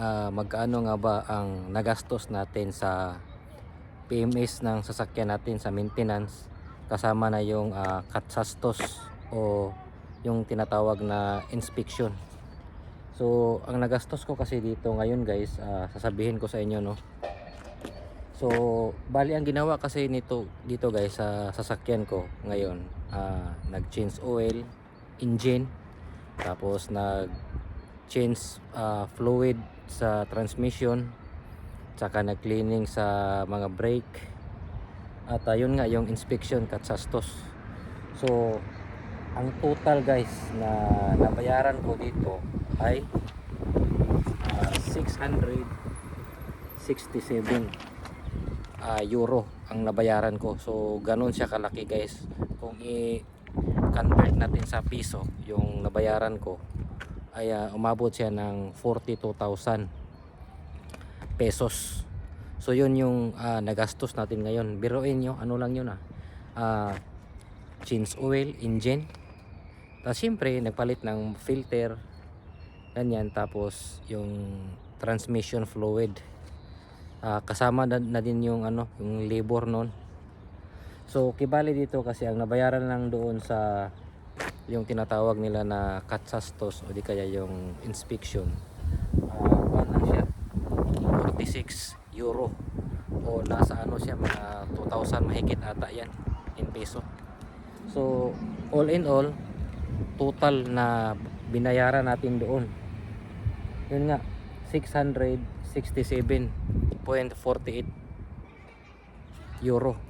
ah, magkano nga ba ang nagastos natin sa PMS ng sasakyan natin sa maintenance kasama na yung ah, katsastos o yung tinatawag na inspection. So, ang nagastos ko kasi dito ngayon guys, ah, sasabihin ko sa inyo no. So, bali ang ginawa kasi nito dito guys sa sasakyan ko ngayon, ah, nag-change oil, engine, tapos nag change ah, fluid sa transmission, tsaka nag-cleaning sa mga brake. At ayun nga yung inspection katsastos. So, ang total guys na nabayaran ko dito ay ah, 667 ah, euro ang nabayaran ko. So, ganun siya kalaki guys. Kung i-convert natin sa piso, yung nabayaran ko ay ah, umabot siya ng 42,000 pesos. So, yun yung ah, nagastos natin ngayon. Biruin nyo, ano lang yun ah. Ah, change oil, engine. Tapos syempre, nagpalit ng filter. Ganyan. Tapos, yung transmission fluid. Ah, kasama na, na din yung ano, yung labor nun. So, kibali dito kasi ang nabayaran lang doon sa yung tinatawag nila na katsastos o di kaya yung inspection. Ah, ano siya? 46 euro o nasa ano siya mga 2,000 mahigit ata yan in peso. So, all in all, total na binayaran natin doon. Yun nga, 667.48 euro.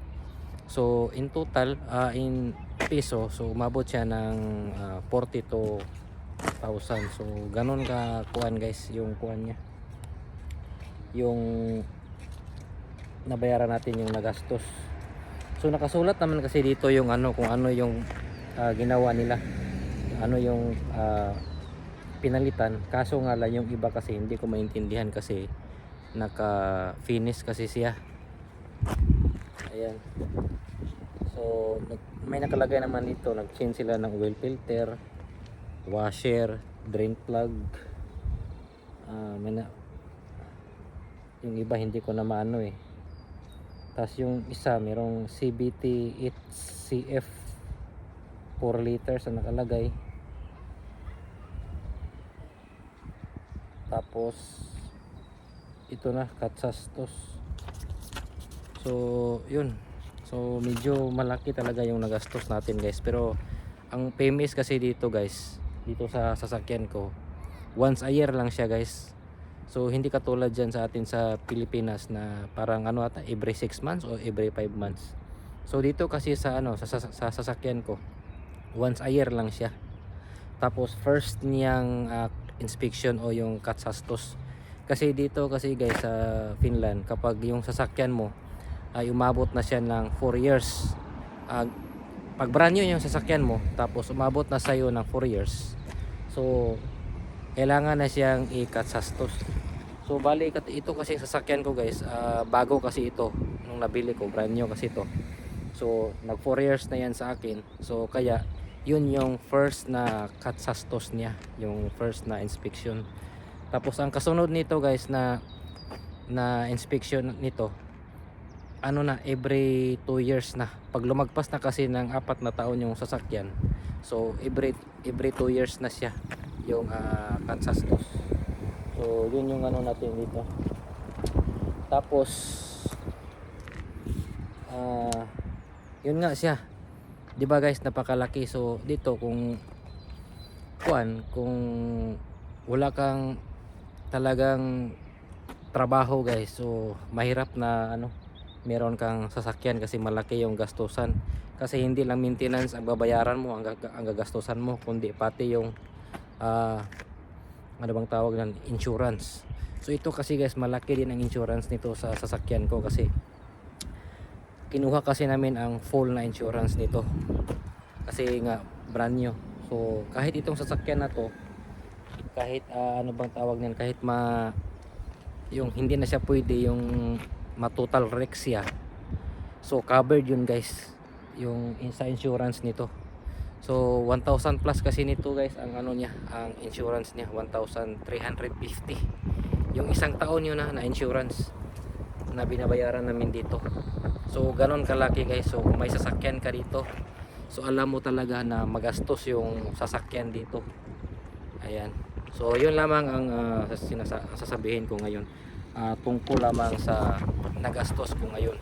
So, in total, ah, in peso, so umabot siya ng ah, 42,000. So, ganun ka kuan guys, yung kuan niya. Yung nabayaran natin yung nagastos. So nakasulat naman kasi dito yung ano kung ano yung ah, ginawa nila. Ano yung ah, pinalitan. Kaso nga lang yung iba kasi hindi ko maintindihan kasi naka-finish kasi siya. Ayan. So nag- may nakalagay naman dito, nag-change sila ng oil filter, washer, drain plug. Ah, may na, yung iba hindi ko na maano eh. Tapos yung isa, merong CBT 8CF 4 liters ang nakalagay. Tapos ito na, Katsastos. So, yun. So, medyo malaki talaga yung nagastos natin guys. Pero, ang PMS kasi dito guys, dito sa sasakyan ko, once a year lang siya guys. So hindi katulad dyan sa atin sa Pilipinas na parang ano ata every 6 months o every 5 months. So dito kasi sa ano sa, sa, sa sasakyan ko once a year lang siya. Tapos first niyang ah, inspection o yung katsastos. Kasi dito kasi guys sa Finland kapag yung sasakyan mo ay umabot na siya ng 4 years. ah, pag brand new yung sasakyan mo tapos umabot na sa'yo ng 4 years. So kailangan na siyang i-katsastos. So bali ito kasi sasakyan ko guys, ah, bago kasi ito nung nabili ko, brand new kasi ito. So nag 4 years na yan sa akin. So kaya yun yung first na katsastos niya, yung first na inspection. Tapos ang kasunod nito guys na na inspection nito ano na every 2 years na. Pag lumagpas na kasi ng apat na taon yung sasakyan so every every 2 years na siya yung uh, katsastos so yun yung ano natin dito. Tapos ah yun nga siya. Di ba guys napakalaki. So dito kung kuan kung wala kang talagang trabaho guys so mahirap na ano meron kang sasakyan kasi malaki yung gastusan. Kasi hindi lang maintenance ang babayaran mo ang, ang gagastusan mo kundi pati yung ah ano bang tawag ng insurance. So ito kasi guys malaki din ang insurance nito sa sasakyan ko kasi kinuha kasi namin ang full na insurance nito. Kasi nga brand new. So kahit itong sasakyan na to kahit ah, ano bang tawag niyan kahit ma yung hindi na siya pwede yung matotal wreck siya so covered yun guys yung sa insurance nito so 1,000 plus kasi nito guys ang ano niya ang insurance niya 1,350 yung isang taon yun na, na insurance na binabayaran namin dito. So ganon kalaki guys. So may sasakyan ka dito, so alam mo talaga na magastos yung sasakyan dito. Ayan. So yun lamang ang ah, sinasa- ko ngayon. Ah, tungkol lamang sa nagastos ko ngayon.